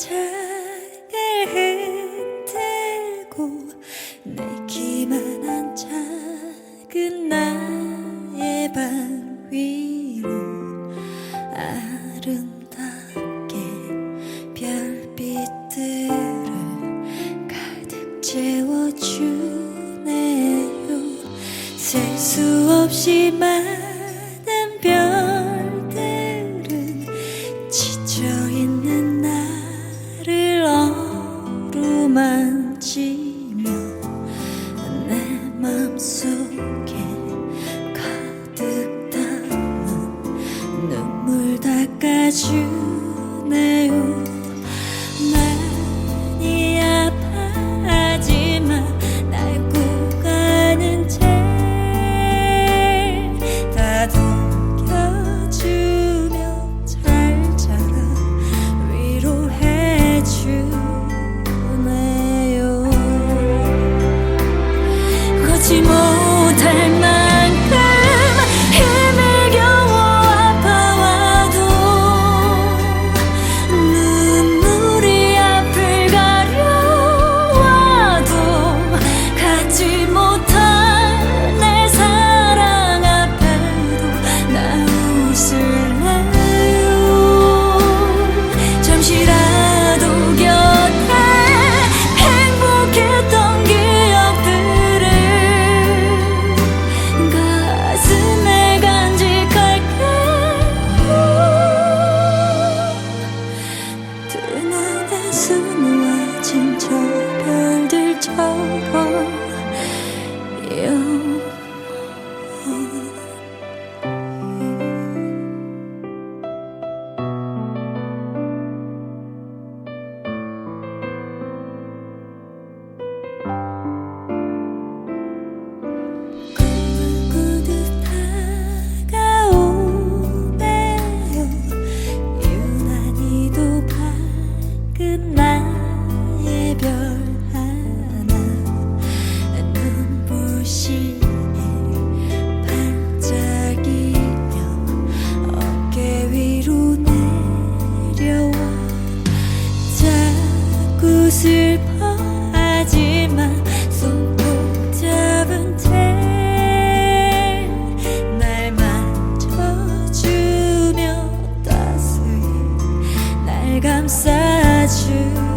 책을 흔들고 내기만 한 작은 나의 방 위로 아름답게 별빛들을 가득 채워주네요. 셀 수 없이 말 가슴 놓아진 저 별들처럼 감싸줄